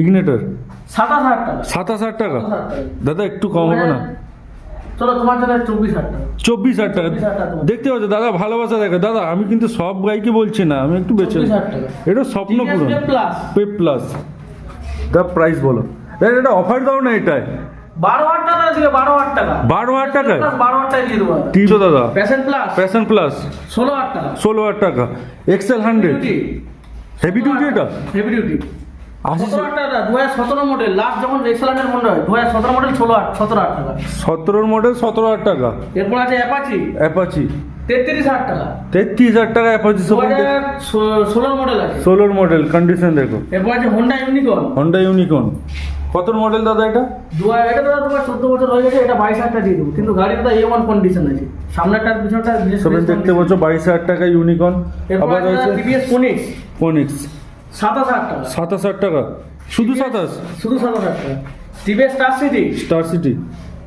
Ignitor সাতাশ হাজার টাকা। সাতাশ হাজার। দাদা একটু কম হবে না? চলো তোমার জন্য চব্বিশ হাজার টাকা। চব্বিশ হাজার। দেখতে পাচ্ছ দাদা ভালোবাসা দেখে। দাদা আমি কিন্তু সব গাইকে বলছি না আমি একটু বেছে এটা স্বপ্ন পূরণ। প্লাস দা প্রাইস বলো। দাদা এটা অফার দাও না এটাই বারো হাজার টাকা দিবে বারো হাজার টাকা। বারো হাজার টাকায়? বারো হাজার টাকা দিয়ে দেবো টিপ দাদা? প্যাশন প্লাস প্যাশন প্লাস ষোলো হাজার টাকা। ষোলো হাজার টাকা। এক্সেল হান্ড্রেড হেভি ডিউটি এটা? হেভি ডিউটি হয় সতেরোর মডেল সতেরো হাজার টাকা। এরপর আছে অ্যাপাচি অ্যাপাচি তেত্রিশ হাজার টাকা। তেত্রিশ হাজার টাকা অ্যাপাচি ষোলোর মডেল আছে। ষোলোর মডেল কন্ডিশন দেখো। এরপর আছে হোন্ডা ইউনিকর্ন হন্ডা ইউনিকর্ন কত মডেল দাদা এটা? দু হাজার এটা দাদা তোমার চোদ্দ বছর হয়ে গেছে এটা বাইশ হাজার টাকা দিয়ে দেবো। কিন্তু গাড়িটা এ ওয়ান কন্ডিশন আছে। সামনেটার পিছনটা সবাই দেখতে পাচ্ছ বাইশ হাজার টাকা ইউনিকর্ন আবার রয়েছে টিভিএস ফোনিক্স ফোনিক্স সাতাশ হাজার টাকা। সাতাশ হাজার টাকা? শুধু সাতাশ? শুধু সাতাশ হাজার টাকা। TVS Star City Star City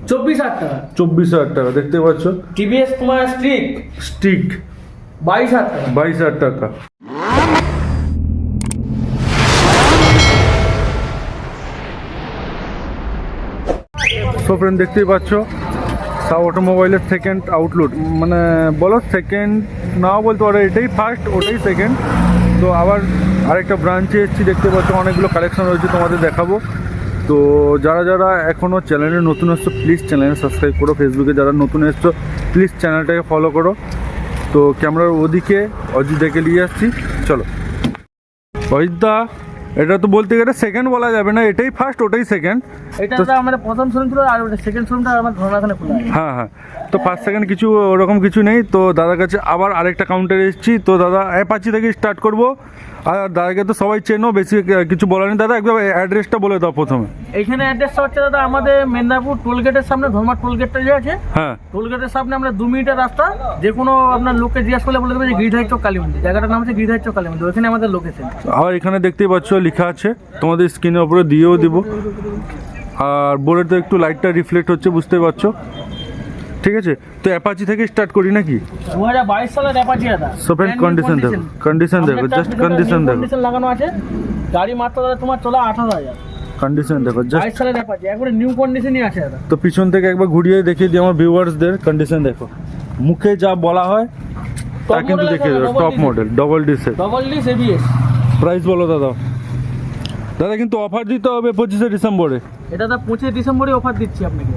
চব্বিশ হাজার টাকা। চব্বিশ হাজার টাকা দেখতে পাচ্ছ? টিভিএস তোমার স্ট্রিক স্টিক বাইশ হাজার টাকা। বাইশ হাজার টাকা। সো ফ্রেন্ড দেখতেই পাচ্ছ? সাউ অটোমোবাইলের সেকেন্ড আউটলুট মানে বলো সেকেন্ড নাও বলতে পারো এটাই ফার্স্ট ওটাই সেকেন্ড তো আবার আরেকটা ব্রাঞ্চে এসেছি, দেখতে পাচ্ছ অনেকগুলো কালেকশন রয়েছে তোমাদের দেখাবো। তো যারা যারা এখনও চ্যানেলে নতুন এসছো প্লিজ চ্যানেল সাবস্ক্রাইব করো। ফেসবুকে যারা নতুন এসছো প্লিজ চ্যানেলটাকে ফলো করো। তো ক্যামেরার ওদিকে অজিত দেখে নিয়ে আসছি। চলো। অজিতদা এটা তো বলতে গেলে সেকেন্ড বলা যাবে না, এটাই ফার্স্ট ওটাই সেকেন্ড এটা তো- আমাদের প্রথম শোরুম ছিল আর সেকেন্ড শোরুমটা আমার ধর্মাখানে খোলা হ্যাঁ হ্যাঁ। তো ফার্স্ট সেকেন্ড কিছু ওরকম কিছু নেই। তো দাদার কাছে আবার আরেকটা কাউন্টারে এসেছি। তো দাদা অ্যাপাচি থেকে স্টার্ট করব। আর দাদাকে তো সবাই চেনো বেশি কিছু বলার নেই। দাদা একবার অ্যাড্রেসটা বলে দাও প্রথমে। এইখানে অ্যাড্রেসটা হচ্ছে দাদা আমাদের মেদিনীপুর টোলগেটের সামনে টোলগেটটা যে আছে হ্যাঁ। টোলগেটের সামনে আমরা দু মিনিটের রাস্তা যে কোনো আপনার লোককে জিজ্ঞাসা করলে বলে দেবে যে গিরিধাই চক কালী মন্দির জায়গাটার নাম হচ্ছে ওখানে আমাদের লোকেশন আর এখানে দেখতেই পাচ্ছ লেখা আছে। তোমাদের স্ক্রিনের উপরে দিয়েও দিব। আর বোর্ডে তো একটু লাইটটা রিফ্লেক্ট হচ্ছে বুঝতে পারছ? ঠিক আছে? তো অ্যাপাচি থেকে স্টার্ট করি নাকি? দু হাজার বাইশ সালের অ্যাপাচি দাদা। Friend, condition দেখো, condition দেখো, just condition দেখো। কন্ডিশন লাগানো আছে। গাড়ি মাত্র দাদা তোমার চলা আঠারো হাজার। কন্ডিশন দেখো জাস্ট বাইশ সালের অ্যাপাচি একবারে নিউ কন্ডিশনই আছে দাদা। তো পিছন থেকে একবার ঘুরিয়ে দেখিয়ে দিই আমার ভিউয়ার্সদের কন্ডিশন দেখো। মুখে যা বলা হয় তা কিন্তু দেখিয়ে দেবো টপ মডেল ডবল ডিসের ডবল ডিস এবিএস প্রাইস বলো দাদা। দাদা কিন্তু অফার দিতে হবে পঁচিশে ডিসেম্বরে। এটা দাদা পঁচিশে ডিসেম্বরে অফার দিচ্ছি আপনাকে।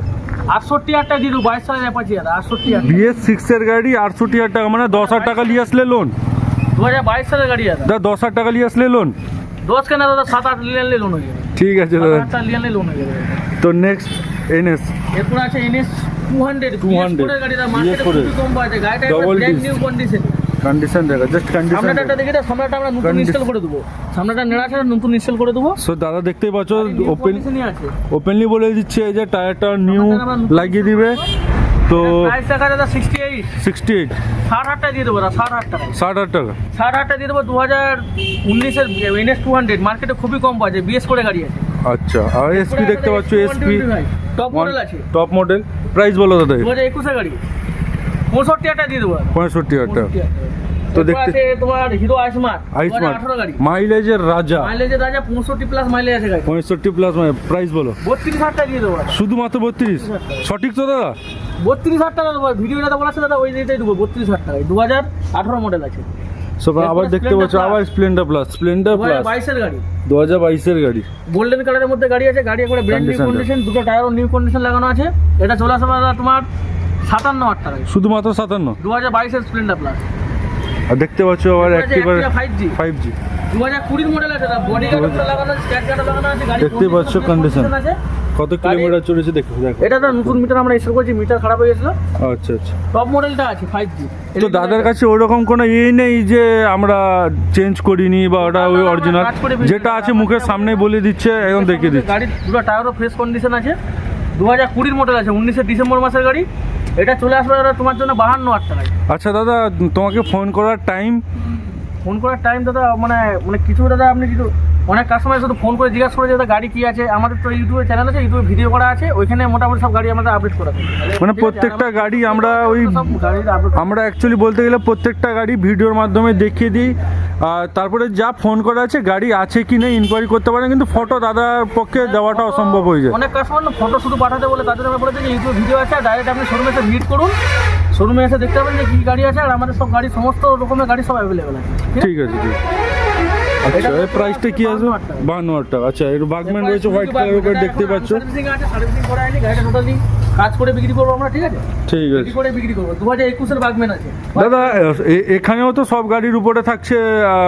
আটষট্টি হাজার টাকা দিয়ে বাইশ সালের অ্যাপাচি দাদা আটষট্টি হাজার বিএস সিক্সের গাড়ি আটষট্টি হাজার টাকা মানে দশ হাজার টাকা নিয়ে আসলে লোন দু হাজার বাইশ সালের গাড়ি দাদা দাদা দশ হাজার টাকা নিয়ে আসলে লোন দশ কেনা দাদা সাত আট লোন হয়ে যাবে। ঠিক আছে সাত দাদা। লিয়ানলে লোন হয়ে যাবে। তো নেক্সট এনএস এরপর আছে এনএস টু হান্ড্রেড 200 গাড়ি দাদা মার্কেটে খুবই কম পাওয়া যায়। গাড়িটা ব্র্যান্ড নিউ কন্ডিশন কন্ডিশন দেখা জাস্ট কন্ডিশন সামনেটা একটা দেখে দাও সামনেটা আমরা নতুন ইনস্টল করে দেবো। সামনেটা নেড়া আছে নতুন ইনস্টল করে দেবো। সো দাদা দেখতেই পাচ্ছ ওপেন ওপেনলি বলে দিচ্ছে এই যে টায়ারটা নিউ লাগিয়ে দিবে। তো প্রাইস দেখা দাদা সিক্সটি এইট সিক্সটি এইট ষাট হাজার টাকা দিয়ে দেবো দাদা ষাট হাজার টাকা। ষাট হাজার টাকা। ষাট হাজার টাকা দিয়ে দেবো দু হাজার উনিশের এনএস টু হান্ড্রেড মার্কেটে খুবই কম পাওয়া যায় বিএস করে গাড়ি আছে। আচ্ছা আর এসপি দেখতে পাচ্ছ এসপি টপ মডেল আছে। টপ মডেল প্রাইস বলো দাদা দু হাজার একুশে গাড়ি। পঁয়ষট্টি হাজার দিয়ে দেবো। পঁয়ষট্টি হাজার টাকা। তো দেখতে- তোমার হিরো আইসমার্ট গাড়ি। মাইলেজের রাজা। মাইলেজের রাজা পঁয়ষট্টি প্লাস মাইলেজ আছে গাড়ি পঁয়ষট্টি প্লাস প্রাইস বলো। বত্রিশ হাজার টাকা দিয়ে দেবো। শুধুমাত্র বত্রিশ? সঠিক তো দাদা? বত্রিশ হাজার টাকা দেবো। ভিডিও যেটা বলা আছে দাদা ওই রেটেই দেবো বত্রিশ হাজার টাকায় দু হাজার আঠারো মডেল আছে। আবার দেখতে পাচ্ছ আবার স্প্লেন্ডার প্লাস স্প্লেন্ডার প্লাস বাইশের গাড়ি। দু হাজার বাইশের গাড়ি। গোল্ডেন কালারের মধ্যে গাড়ি আছে গাড়ি একবারে ব্র্যান্ড নিউ কন্ডিশন দুটো টায়ারও নিউ কন্ডিশন লাগানো আছে। এটা চলে আসবে তোমার সাতান্ন হাজার শুধুমাত্র সাতান্ন? দু হাজার বাইশের স্প্লেন্ডার প্লাস আর দেখতে পাচ্ছ আবার অ্যাক্টিভার ফাইভ জি ফাইভ জি দু হাজার কুড়ির মডেল আছে বডি গার্ড লাগানো স্ট্যান্ড গার্ড লাগানো আছে গাড়ি দেখতেই পাচ্ছ। আছে কত কিলোমিটার চলেছে দেখো দেখো। এটা তো নতুন মিটার আমরা ইনস্টল করেছি মিটার খারাপ হয়ে গেছিল। আচ্ছা আচ্ছা। টপ মডেলটা আছে ফাইভ জি তো দাদার কাছে ওরকম কোনো ইয়ে নেই যে আমরা চেঞ্জ করিনি বা ওটা ওই অরিজিনাল যেটা আছে মুখের সামনে বলে দিচ্ছে এখন দেখিয়ে দিচ্ছে। গাড়ির দুটো টায়ারও ফ্রেশ কন্ডিশন আছে। দু হাজার কুড়ির মডেল আছে উনিশে ডিসেম্বর মাসের গাড়ি। এটা চলে আসবে দাদা তোমার জন্য বাহান্ন হাজার টাকায়। আচ্ছা দাদা তোমাকে ফোন করার টাইম ফোন করার টাইম দাদা মানে মানে কিছু দাদা আপনি কিছু অনেক কাস্টমার শুধু ফোন করে জিজ্ঞাসা করে যে দাদা গাড়ি কি আছে? আমাদের তো ইউটিউবে চ্যানেল আছে ইউটিউবে ভিডিও করা আছে ওইখানে মোটামুটি সব গাড়ি আমাদের আপডেট করা মানে প্রত্যেকটা গাড়ি আমরা ওই আমরা অ্যাকচুয়ালি বলতে গেলে প্রত্যেকটা গাড়ি ভিডিওর মাধ্যমে দেখিয়ে দিই। আর তারপরে যা ফোন করা আছে গাড়ি আছে কি নেই ইনকোয়ারি করতে পারেন কিন্তু ফটো দাদার পক্ষে দেওয়াটা অসম্ভব হয়ে যায়। অনেক কাস্টমার ফটো শুধু পাঠাতে বলে তাদের আমি বলেছি যে ইউটিউব ভিডিও আছে ডাইরেক্ট আপনি শোরুমে এসে ভিজিট করুন। শোরুমে এসে দেখতে পাবেন যে কী গাড়ি আছে আর আমাদের সব গাড়ি সমস্ত রকমের গাড়ি সব অ্যাভেলেবেল আছে ঠিক আছে? ঠিক আছে আচ্ছা এর প্রাইসটা কি আছে বাহান্ন হাজার টাকা আচ্ছা এর বাগম্যান রয়েছে হোয়াইট কালার উপরে দেখতে পাচ্ছ। সার্ভিসিং আছে সার্ভিসিং করা হয়নি গাড়িটা টোটালি কাজ করে বিক্রি করব আমরা ঠিক আছে? ঠিক আছে। করে বিক্রি করব। দু হাজার একুশের বাগম্যান আছে। দাদা এখানেও তো সব গাড়ির উপরে থাকছে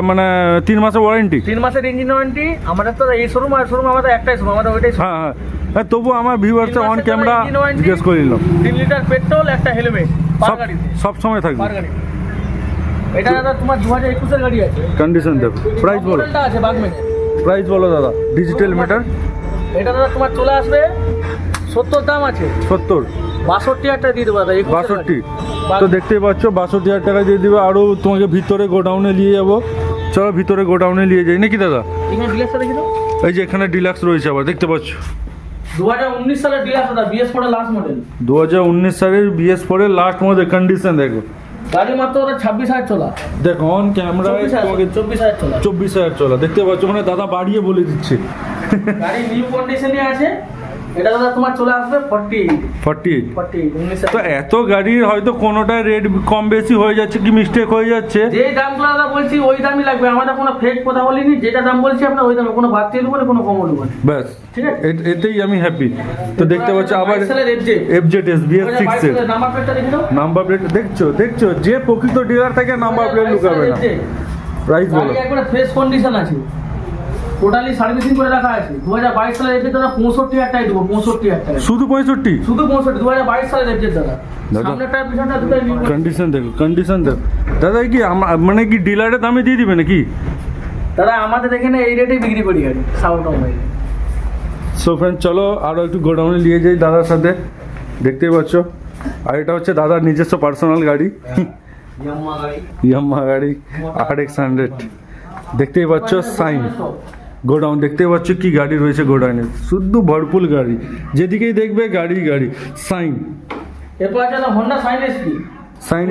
মানে তিন মাসের ওয়ারেন্টি তিন মাসের ইঞ্জিন ওয়ারেন্টি আমাদের তো এই শোরুম আর শোরুম আমাদের একটাই শোরুম আমাদের ওইটাই। হ্যাঁ হ্যাঁ। হ্যাঁ তবু আমার ভিউয়ার্সে অন ক্যামেরা জিজ্ঞেস করে নিলাম। তিন লিটার পেট্রোল একটা হেলমেট পার সব গাড়িতে। সব সময় থাকবে। পার গাড়িতে। এটা দাদা তোমার দু হাজার একুশের গাড়ি আছে। কন্ডিশন দেখো। প্রাইস বলো। আছে বাগম্যানের। প্রাইস বলো দাদা। ডিজিটাল মিটার এটা দাদা তোমার চলে আসবে। সত্তর দাম আছে। সত্তর। বাষট্টি হাজার টাকা দিয়ে দেবো দাদা 21 বাষট্টি। তো দেখতেই পাচ্ছ বাষট্টি হাজার টাকা দিয়ে দিবে। আরও তোমাকে ভিতরে গোডাউনে নিয়ে যাব। চলো ভিতরে গোডাউনে নিয়ে যাই। নাকি দাদা? এই যে এখানে ডিলাক্স রয়েছে আবার দেখতে পাচ্ছ? দু সালের ডিলাক্স দাদা বিএস ফোর লাস্ট মডেল দু সালের বিএস পরে লাস্ট মধ্যে কন্ডিশন দেখো। গাড়ি মাত্র ওটা ছাব্বিশ হাজার চলা। দেখো অন চব্বিশ হাজার চলা চব্বিশ হাজার চলা। দেখতে পাচ্ছ মানে দাদা বাড়িয়ে বলে দিচ্ছে। গাড়ি নিউ কন্ডিশনে আছে। এটা দাদা তোমার চলে আসবে forty eight forty eight forty eight উনিশ তো এত গাড়ির হয়তো কোনোটা রেট কম বেশি হয়ে যাচ্ছে কি মিস্টেক হয়ে যাচ্ছে? যে দামগুলো দাদা বলছি ওই দামই লাগবে। আমাদের কোনো ফেক কথা বলিনি। যেটা দাম বলছি আপনার ওই দামে। কোনো বাড়তি দেবো না কোনো কমও দেবো না ব্যাস। ঠিক আছে? এতেই আমি হ্যাপি তো দেখতে পাচ্ছ আবার সালের FJ F S B six এর। নাম্বার প্লেটটা দেখে দাও নাম্বার প্লেট দেখছ দেখছ যে প্রকৃত ডিলার থেকে নাম্বার প্লেট লুকাবে না। প্রাইস বলো। একবারে ফ্রেশ কন্ডিশন আছে। টোটালি সার্ভিসিং করে রাখা আছে। দু হাজার বাইশ সালের এফজে দাদা পঁয়ষট্টি হাজার টাকা দেবো পঁয়ষট্টি হাজার টাকা শুধু পঁয়ষট্টি? শুধু পঁয়ষট্টি দু হাজার বাইশ সালের এফজে দাদা। কন্ডিশন দেখো কন্ডিশন দেখো। দাদা কি আমা- মানে কি ডিলারের দামে দিয়ে দিবে নাকি? দাদা আমাদের এখানে এই রেটেই বিক্রি করি গাড়ি সাউন্ড মোবাইল সো ফ্রেন্ড চলো আরও একটু গোডাউনে নিয়ে যাই দাদার সাথে। দেখতেই পাচ্ছ। আর এটা হচ্ছে দাদার নিজস্ব পার্সোনাল গাড়ি। ইয়াম্মা গাড়ি। ইয়াম্মা গাড়ি আর এক্স হান্ড্রেড দেখতেই পাচ্ছ সাইন গোডাউন দেখতেই পাচ্ছ কি গাড়ি রয়েছে গোডাউনে। শুধু ভরপুর গাড়ি। যেদিকেই দেখবে গাড়ি গাড়ি। সাইন এরপর আছে Honda Shine SP Shine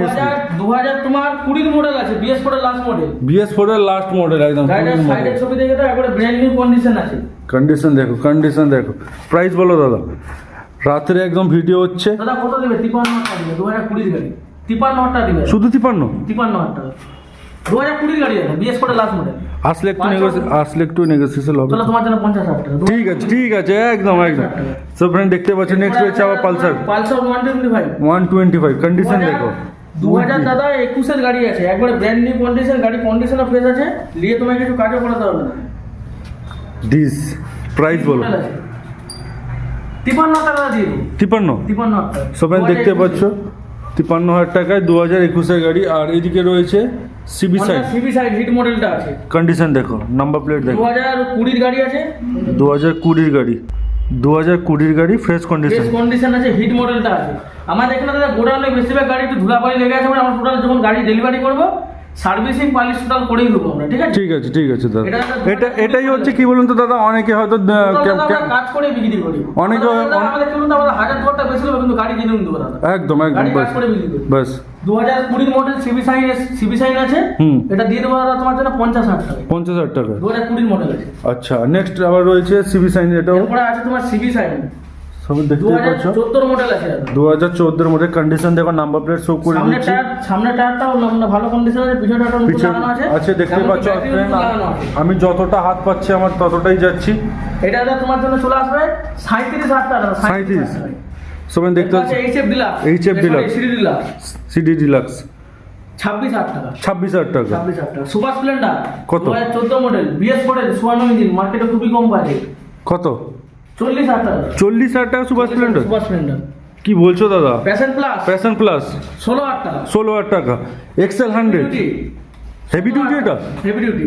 model আছে বিএস ফোরের লাস্ট মডেল বিএস ফোরের লাস্ট মডেল একদম গাড়িটার সাইডের ছবি দেখে তো একবারে ব্র্যান্ড নিউ কন্ডিশন আছে। কন্ডিশন দেখো কন্ডিশন দেখো। প্রাইস বলো দাদা। রাত্রে একদম ভিডিও হচ্ছে। দাদা কত দেবে তিপান্ন হাজার টাকা দিবে দু হাজার গাড়ি। তিপান্ন হাজার টাকা দিবে। শুধু তিপান্ন? তিপান্ন হাজার টাকা। দু হাজার কুড়ির গাড়ি আছে বিএস ফোরের লাস্ট মডেল আসলে একটু নেগোসি- আসলে একটু নেগোসিয়েশন হবে চলো তোমার জন্য পঞ্চাশ হাজার টাকা ঠিক আছে ঠিক আছে একদম একদম। সো ফ্রেন্ড দেখতে পাচ্ছ নেক্সট রয়েছে আবার Pulsar Pulsar one twenty five one twenty five condition দেখো। দু হাজার দাদা একুশের গাড়ি আছে একবারে ব্র্যান্ড নিউ কন্ডিশন গাড়ি কন্ডিশনও ফ্রেশ আছে নিয়ে তোমাকে কিছু কাজও করাতে হবে না। ডিস প্রাইস বলো। তিপান্ন টাকা দিয়ে তিপান্ন তিপান্ন সবাই দেখতে পাচ্ছ? তিপান্ন হাজার টাকায় দু হাজার একুশের গাড়ি। আর এদিকে রয়েছে CB side CB side hit মডেলটা আছে। কন্ডিশন দেখো নাম্বার প্লেট দু দেখো। হাজার কুড়ির গাড়ি আছে? দু হাজার কুড়ির গাড়ি। দু হাজার কুড়ির গাড়ি ফ্রেশ কন্ডিশন কন্ডিশন আছে হিট মডেলটা আছে। আমাদের এখানে দাদা গোডাউনে বেশিরভাগ গাড়ি একটু ধুলাবালি লেগে আছে আমরা টোটাল যখন গাড়ি ডেলিভারি করব সার্ভিসিং পালিশ টোটাল করেই দেবো আমরা ঠিক আছে? ঠিক আছে ঠিক আছে দাদা। এটা এটাই হচ্ছে কি বলুন তো দাদা অনেকে হয়তো কাজ করে বিক্রি করি। অনেকে- আমাদের কিন্তু গাড়ি একদম একদম বাস। বাস। দু হাজার কুড়ির model CB Shine CB Shine আছে এটা দিয়ে দেবো দাদা তোমার জন্য পঞ্চাশ হাজার টাকা। পঞ্চাশ হাজার টাকা। দু হাজার কুড়ির মডেল আছে। আচ্ছা নেক্সট আবার রয়েছে সিবি সাইন এটাও? এরপরে আছে তোমার সিবি সাইন। দেখতে পাচ্ছ? মডেল আছে কন্ডিশন দেখো নাম্বার প্লেট শো করে সামনে দিচ্ছি সামনে টায়ারটাও ভালো কন্ডিশন আছে পিছনে টায়ারটা লাগানো আছে। আছে দেখতে পাচ্ছ। আমি যতটা হাত পাচ্ছি আমার ততটাই যাচ্ছি। এটা তোমার জন্য চলে আসবে সাঁত্রিশ হাজার টাকা 37 সবাই দেখতে পাচ্ছ HF Deluxe HF Deluxe। CD Deluxe CD Deluxe ছাব্বিশ হাজার টাকা। ছাব্বিশ হাজার টাকা। ছাব্বিশ হাজার টাকা। সুপার স্প্লেন্ডার কত? চোদ্দ মডেল বিএস মডেল সুয়ান্ন ইঞ্জিন মার্কেটে খুবই কম বাজে কত? চল্লিশ হাজার টাকা। চল্লিশ হাজার টাকা সুপার স্প্লেন্ডার সুপার স্প্লেন্ডার কি বলছো দাদা? প্যাশন প্লাস প্যাশন প্লাস ষোলো হাজার টাকা। ষোলো হাজার টাকা। এক্সেল হান্ড্রেড হেভি ডিউটি এটা? হেভি ডিউটি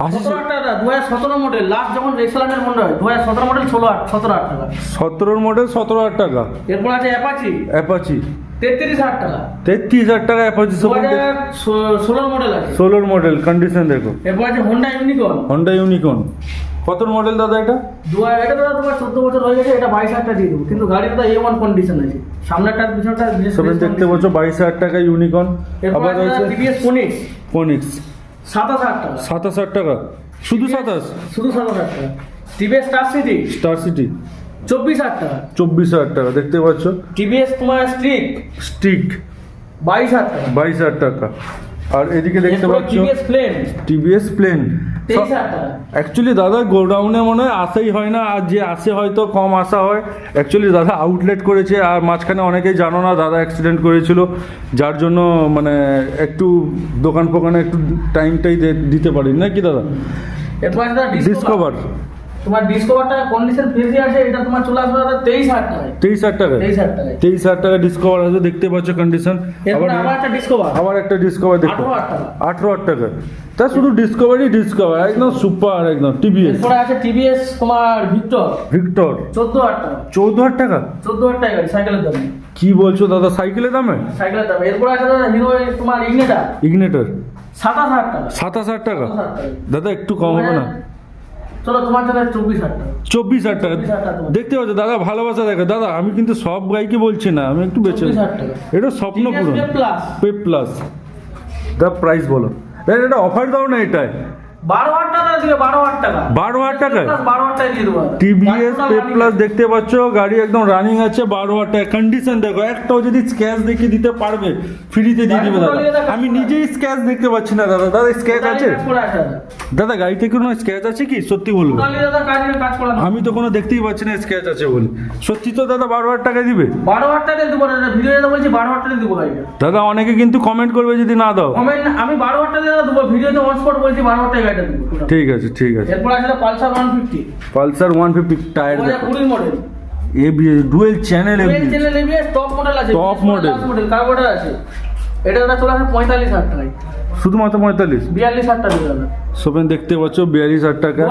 হয় সতেরোর মডেল সতেরো হাজার টাকা। এরপর আছে অ্যাপাচি অ্যাপাচি তেত্রিশ হাজার টাকা। তেত্রিশ হাজার টাকা অ্যাপাচি ষোলোর মডেল আছে। ষোলোর মডেল কন্ডিশন দেখো। এরপর আছে হোন্ডা ইউনিকর্ন হন্ডা ইউনিকর্ন কত মডেল দাদা এটা? দু হাজার এটা দাদা তোমার চোদ্দ বছর হয়ে গেছে এটা বাইশ হাজার টাকা দিয়ে দেবো। কিন্তু গাড়ির তো এ ওয়ান কন্ডিশন আছে। সামনেরটা পিছনটা দেখতে পাচ্ছ বাইশ হাজার টাকা ইউনিকর্ন আবার টিভিএস ফোনিক্স ফোনিক্স সাতাশ হাজার টাকা। সাতাশ হাজার টাকা? শুধু সাতাশ? শুধু সাতাশ হাজার টাকা। TVS Star City Star City চব্বিশ হাজার টাকা। চব্বিশ হাজার টাকা দেখতে পাচ্ছ? টিভিএস তোমার স্টিক স্টিক বাইশ হাজার টাকা। বাইশ হাজার টাকা। আর এদিকে দেখতে পাচ্ছ? TVS plane TVS plane actually দাদা গোডাউনে মনে হয় আসেই হয় না আর যে আসে হয়তো কম আসা হয়। অ্যাকচুয়ালি দাদা আউটলেট করেছে আর মাঝখানে অনেকেই জানো না দাদা অ্যাক্সিডেন্ট করেছিল যার জন্য মানে একটু দোকান ফোকানে একটু টাইমটাই দিতে পারি না কি দাদা ডিসকভার ডিসকভার তোমার ডিসকভারটা কন্ডিশন ফ্রিজে আছে এটা তোমার চলে আসবে দাদা তেইশ হাজার তেইশ হাজার টাকা তেইশ হাজার টাকায়। তেইশ হাজার টাকা ডিসকভার আছে দেখতে পাচ্ছ কন্ডিশন আবার আবার একটা ডিসকভার আবার একটা ডিসকভার দেখো। আঠারো হাজার টাকা। আঠেরো হাজার টাকা। তা শুধু ডিসকভারি ডিসকভার একদম সুপার একদম টিভিএস এরপরে আছে টিভিএস তোমার ভিক্টর ভিক্টর চোদ্দ হাজার টাকা। চৌদ্দ হাজার টাকা? চোদ্দ হাজার টাকা গাড়ি সাইকেলের দামে। কি বলছো দাদা সাইকেলের দামে? সাইকেলের দামে। এরপরে আছে দাদা হিরো তোমার ইগনেটা ইগনেটর সাতাশ হাজার টাকা। সাতাশ হাজার টাকা। দাদা একটু কম হবে না। চলো তোমার জন্য চব্বিশ হাজার টাকা। চব্বিশ হাজার। দেখতে পাচ্ছ দাদা ভালোবাসা দেখো। দাদা আমি কিন্তু সব গাইকে বলছি না আমি একটু চব্বিশ এটা স্বপ্ন পুরো প্লাস পে প্লাস দা প্রাইস বলো। এটা অফার দাও না এটাই বারো হাজার টাকা দিলে বারো হাজার টাকা। বারো হাজার টাকায় বারো হাজার টাকা দিয়ে দেবো টিভিএস পে প্লাস দেখতে পাচ্ছ গাড়ি একদম রানিং আছে বারো হাজার টাকা। কন্ডিশন দেখো একটাও যদি স্ক্যাচ দেখে দিতে পারবে ফ্রিতে দিয়ে দিবে দাদা। আমি নিজেই স্ক্যাচ দেখতে পাচ্ছি না দাদা। দাদা স্ক্যাচ আছে? দাদা। গাড়িতে কোনো স্ক্যাচ আছে কি? সত্যি বলব। আমি তো কোনো দেখতেই পাচ্ছি না স্ক্যাচ আছে বলে। সত্যি তো দাদা বারো হাজার টাকা দিবে? বারো হাজার টাকা দেবো দাদা। ভিডিওতে বলছি বারো হাজার টাকা দেবো দাদা অনেকে কিন্তু কমেন্ট করবে যদি না দাও। কমেন্ট আমি বারো হাজার টাকা দেবো ভিডিওতে অন স্পট বলছি বারো হাজার টাকা দেবো ঠিক আছে ঠিক আছে। এরপর আছে Pulsar one fifty Pulsar one fifty tyre দেখো। কুড়ির model ABS dual channel ABS. Channel ABS top model আছে Top model। মডেল কার্বোটার আছে। এটা দাদা চলে আসে পঁয়তাল্লিশ হাজার টাকায়। শুধুমাত্র পঁয়তাল্লিশ? বিয়াল্লিশ হাজার টাকা সোপেন দেখতে পাচ্ছ বিয়াল্লিশ হাজার টাকা।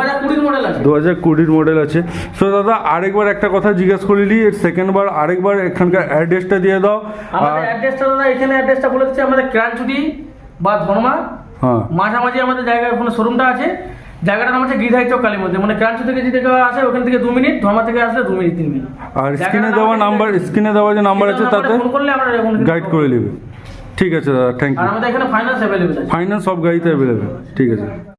দু হাজার কুড়ির মডেল আছে। মডেল সো দাদা আরেকবার একটা কথা জিজ্ঞেস করিলি সেকেন্ড বার আরেকবার এখানকার অ্যাড্রেসটা দিয়ে দাও। আমাদের অ্যাড্রেসটা দাদা এখানে অ্যাড্রেসটা বলে দিচ্ছি আমাদের ক্রাঞ্চুটি বা ধর্মা মাঝামাঝি আমাদের জায়গায় ওখানে শোরুমটা আছে জায়গাটার নাম হচ্ছে গিরহাই চক কালীর মধ্যে মানে ক্রাঞ্চ থেকে কেউ আসে ওখান থেকে দু মিনিট ধর্মা থেকে আসলে দু মিনিট তিন মিনিট। আর স্ক্রিনে দেওয়া নাম্বার স্ক্রিনে দেওয়া যে নাম্বার আছে তাতে ফোন করলে আমরা গাইড করে নেবে। ঠিক আছে দাদা থ্যাংক আর ইউ আমাদের এখানে ফাইন্যান্স অ্যাভেলেবেল আছে। ফাইন্যান্স সব গাড়িতে অ্যাভেলেবেল ঠিক আছে।